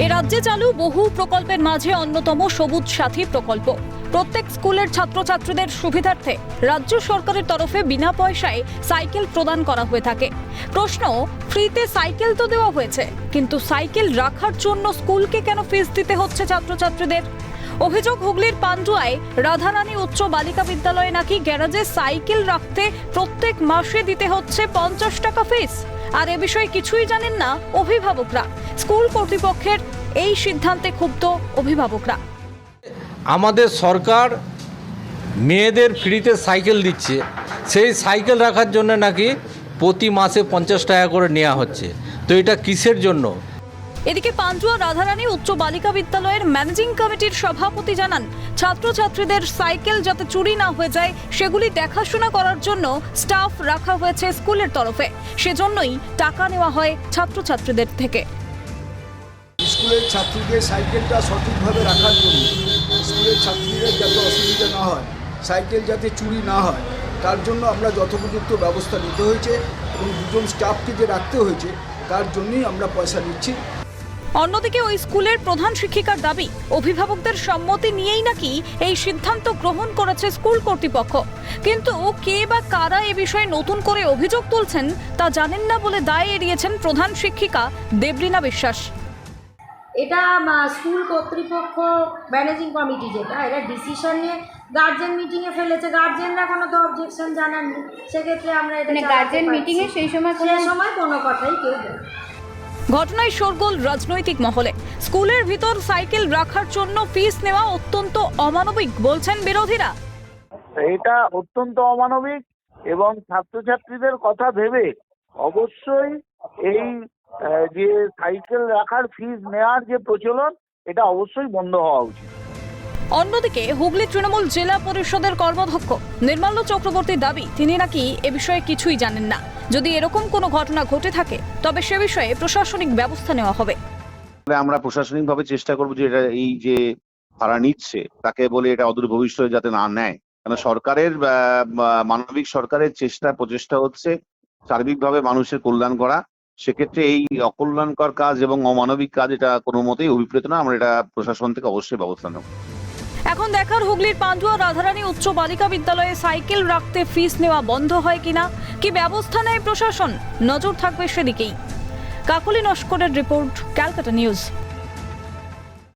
এ রাজ্যে চালু বহু প্রকল্পের মাঝে অন্যতম সবুজ সাথী প্রকল্প। প্রত্যেক স্কুলের ছাত্রছাত্রীদের সুবিধার্থে রাজ্য সরকারের তরফে বিনা পয়সায় সাইকেল প্রদান করা হয়ে থাকে। প্রশ্ন, ফ্রিতে সাইকেল তো দেওয়া হয়েছে, কিন্তু সাইকেল রাখার জন্য স্কুলকে কেন ফিস দিতে হচ্ছে ছাত্রছাত্রীদের? অভিযোগ, হুগলির পান্ডুয়ায় রাধারানী উচ্চ বালিকা বিদ্যালয়ে নাকি গ্যারাজে সাইকেল রাখতে প্রত্যেক মাসে দিতে হচ্ছে পঞ্চাশ টাকা ফিস। আর এ বিষয়ে কিছুই জানেন না অভিভাবকরা। স্কুল কর্তৃপক্ষের এই সিদ্ধান্তে ক্ষুব্ধ অভিভাবকরা। আমাদের সরকার মেয়েদের ফ্রিতে সাইকেল দিচ্ছে। সেই সাইকেল রাখার জন্য নাকি প্রতি মাসে পঞ্চাশ টাকা করে নেওয়া হচ্ছে। তো এটা কিসের জন্য? এদিকে পান্ডুয়া রাধারানী উচ্চ বালিকা বিদ্যালয়ের ম্যানেজিং কমিটির সভাপতি জানান, ছাত্রছাত্রীদের সাইকেল যাতে চুরি না হয়ে যায়, সেগুলি দেখাশোনা করার জন্য স্টাফ রাখা হয়েছে স্কুলের তরফে। সেজন্যই টাকা নেওয়া হয় ছাত্রছাত্রীদের থেকে। স্কুলের ছাত্রীদের সাইকেলটা সঠিকভাবে রাখার জন্য, স্কুলের ছাত্রীদের যাতে অসুবিধা না হয়, সাইকেল যাতে চুরি না হয়, তার জন্য আমরা যথোপযুক্ত ব্যবস্থা নিতে হয়েছে এবং দুজন স্টাফকে যে রাখতে হয়েছে, তার জন্যই আমরা পয়সা নিচ্ছি। অন্যদিকে ওই স্কুলের প্রধান শিক্ষিকার দাবি অভিভাবকদের সম্মতি নিয়েই নাকি এই সিদ্ধান্ত গ্রহণ করেছে স্কুল কর্তৃপক্ষ কিন্তু কে বা কারা এ বিষয়ে নতুন করে অভিযোগ তুলছেন তা জানেন না বলে দায় এড়িয়েছেন প্রধান শিক্ষিকা দেবরিনা বিশ্বাস এটা স্কুল কর্তৃপক্ষ ম্যানেজিং কমিটি যেটা এটা ডিসিশন নিয়ে গার্জেন মিটিংয়ে ফেলেছে গার্জেনরা কোনো তো অবজেকশন জানাননি সেক্ষেত্রে আমরা এটা মানে গার্জেন পারছি। মিটিংয়ে সেই সময় কোনো সেই সময় কোনো কথাই কেউ। ঘটনায় শোরগোল রাজনৈতিক মহলে। স্কুলের ভিতর সাইকেল রাখার জন্য ফিস নেওয়া অত্যন্ত অমানবিক, বলছেন বিরোধীরা। এটা অত্যন্ত অমানবিক এবং ছাত্রছাত্রীদের কথা ভেবে অবশ্যই এই যে সাইকেল রাখার ফিস নেওয়ার যে প্রচলন, এটা অবশ্যই বন্ধ হওয়া উচিত। অন্যদিকে, হুগলি তৃণমূল জেলা পরিষদের কর্মাধ্যক্ষ নির্মাল্য চক্রবর্তীর দাবি, তিনি নাকি এ বিষয়ে কিছুই জানেন না। যদি এরকম কোনো ঘটনা ঘটে থাকে, তবে সে বিষয়ে প্রশাসনিক ব্যবস্থা নেওয়া হবে। আমরা প্রশাসনিকভাবে চেষ্টা করব যে এটা এই যে ভাড়া নিচ্ছে, তাকে বলে এটা অদূর ভবিষ্যতে যাতে না নেয়। কারণ সরকারের মানবিক সরকারের চেষ্টা, প্রচেষ্টা হচ্ছে সার্বিকভাবে মানুষের কল্যাণ করা। সেক্ষেত্রে এই অকল্যাণকর কাজ এবং অমানবিক কাজ এটা কোনো মতেই অভিপ্রেত না, আমরা এটা প্রশাসন থেকে অবশ্যই ব্যবস্থা নেব। এখন দেখার হুগলির পান্ডুয়া রাধারানী উচ্চ বালিকা বিদ্যালয়ে সাইকেল রাখতে ফিস নেওয়া বন্ধ হয় কিনা? কি ব্যবস্থা নেয় প্রশাসন? নজর থাকবে সেদিকেই। কাকুলি নস্করের রিপোর্ট, ক্যালকাটা নিউজ।